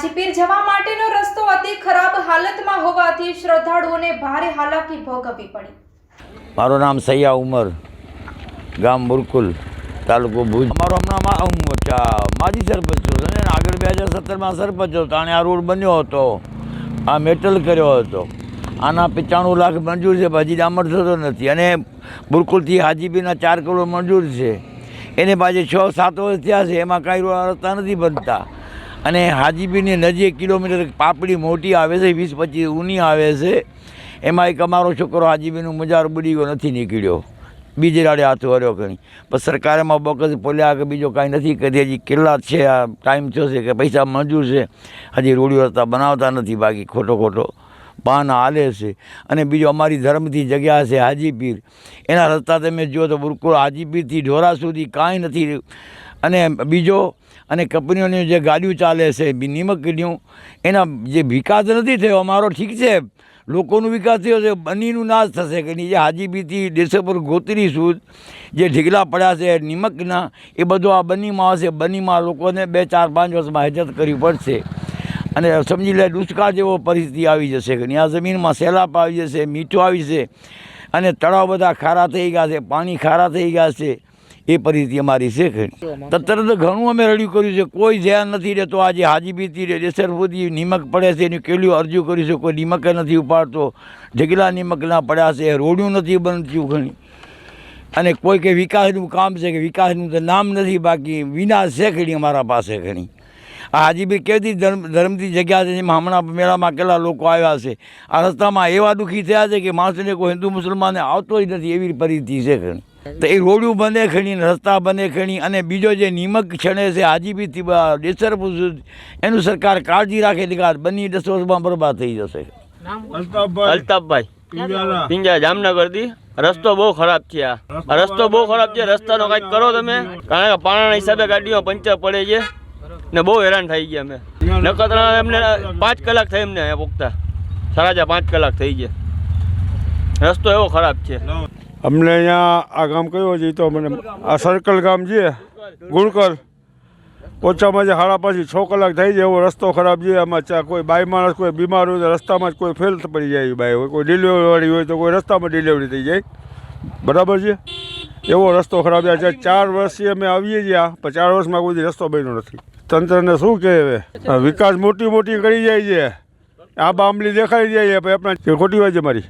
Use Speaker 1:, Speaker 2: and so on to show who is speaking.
Speaker 1: હાજીપીર જવા માટેનો રસ્તો અતિ ખરાબ હાલતમાં હોવાથી શ્રદ્ધાળુઓને ભારે હાલાકી ભોગવવી પડી.
Speaker 2: મારું નામ સૈયા ઉમર, ગામ બુરકુલ તાલુકો ભુજ. અમારો હમણાં માજી સરપંચ હતો અને આગળ બે હજાર સત્તરમાં સરપંચ હતો તાણે આ રોડ બન્યો હતો. આ મેટલ કર્યો હતો. આના પંચાણું લાખ મંજૂર છે હજી ડામર થતો નથી. અને બુરકુલથી હાજીબીના ચાર કરોડ મંજૂર છે. એને પાછે છ સાત વર્ષ થયા છે, એમાં કાંઈ રસ્તા નથી બનતા. અને હાજીબીની નજીક કિલોમીટર પાપડી મોટી આવે છે, વીસ પચીસ ઊની આવે છે. એમાં એક અમારો છોકરો હાજીબીનું મજાર બુડી ગયો નથી નીકળ્યો. બીજે રાડે હાથ હર્યો ઘણી. પણ સરકારમાં બોકસ બોલ્યા કે બીજો કાંઈ નથી કરી હજી કેટલા છે, આ ટાઈમ થયો છે કે પૈસા મંજૂર છે. હજી રોડિયો રસ્તા બનાવતા નથી બાકી ખોટો ખોટો પાન હાલે છે. અને બીજો અમારી ધર્મથી જગ્યા છે હાજીપીર. એના રસ્તા તમે જો તો બિલકુલ હાજીપીરથી ઢોરા સુધી કાંઈ નથી અને બીજો, અને કંપનીઓની જે ગાડીઓ ચાલે છે નિમક નિમકડીઓ એના જે વિકાસ નથી થયો, અમારો ઠીક છે. લોકોનો વિકાસ થયો છે, બનીનું નાશ થશે, કે જે હાજીબીથી દેશો પર ગોતરીશું જે ઢીગલા પડ્યા છે, નિમકના, એ બધું આ બનીમાં આવશે, બનીમાં લોકોને બે, ચાર, પાંચ વર્ષમાં હેજત કરવી પડશે. અને સમજી લે, દુષ્કાળ જેવો પરિસ્થિતિ આવી જશે, કે આ જમીનમાં સેલાપ આવી જશે, મીઠું આવી જશે, અને તળાવ બધા ખારા થઈ ગયા છે, પાણી ખારા થઈ ગયા છે. એ પરિસ્થિતિ અમારી છે ખરી. તો ઘણું અમે રડ્યું કર્યું છે. કોઈ ધ્યાન નથી રહેતો. આજે હાજી હાજીબીથી રહે સુધી નિમક પડે છે, એની કેટલું અરજી કર્યું છે. કોઈ નિમક નથી ઉપાડતો. ઢગલા નિમકના પડ્યા છે. રોડ્યું નથી બનતું ઘણી અને કોઈ કે વિકાસનું કામ છે કે વિકાસનું તો નામ નથી બાકી. વિનાશ છે ઘણી અમારા પાસે ઘણી આ હાજીબી કેવી ધર્મ, ધર્મથી જગ્યા છે જેમાં હમણાં મેળામાં કેટલા લોકો આવ્યા છે. આ રસ્તામાં એવા દુઃખી થયા છે કે માણસને કોઈ હિન્દુ મુસલમાને આવતો જ નથી એવી પરિસ્થિતિ છે ઘણી તો એ રોડું બને ખણી રસ્તા બને ખણી અને બીજો જે નિમક છણે છે હાજીબીથી ડેસરપુર સુધી એનું સરકાર કાળજી રાખે તો બની દસ વર્ષમાં બરબાદ થઈ જશે.
Speaker 3: અલ્તાફભાઈ.
Speaker 4: પિંજા જામનગરથી રસ્તો બહુ ખરાબ છે આ. રસ્તો બહુ ખરાબ છે રસ્તાનો કંઈક કરો તમે. કારણ કે પાણાના હિસાબે ગાડીઓ પંચર પડે છે ને બહુ હેરાન થઈ ગયા અમે. નકર એમને પાંચ કલાક થઈ એમને અહીંયા પોગતા. સાડા ચાર પાંચ કલાક થઈ ગયા. રસ્તો એવો ખરાબ છે.
Speaker 3: અમને અહીંયા આ ગામ કયો છે તો મને આ સર્કલ ગામ છે, ગુણકર. ઓછામાં જે હાડા પાછી છ કલાક થઈ જાય એવો રસ્તો ખરાબ છે. આમાં ચા કોઈ બાઈ માણસ કોઈ બીમાર હોય તો રસ્તામાં જ કોઈ ફેલ પડી જાય બાઈ હોય. કોઈ ડિલિવરીવાળી હોય તો કોઈ રસ્તામાં ડિલિવરી થઈ જાય. બરાબર છે? એવો રસ્તો ખરાબ છે. ચાર વર્ષથી અમે આવીએ છીએ પણ ચાર વર્ષમાં કોઈ રસ્તો બન્યો નથી. તંત્રને શું કહે હવે? વિકાસ મોટી મોટી કરી જાય છે. આ બામલી દેખાઈ જાય છે. પણ આપણે ખોટી વાત છે મારી?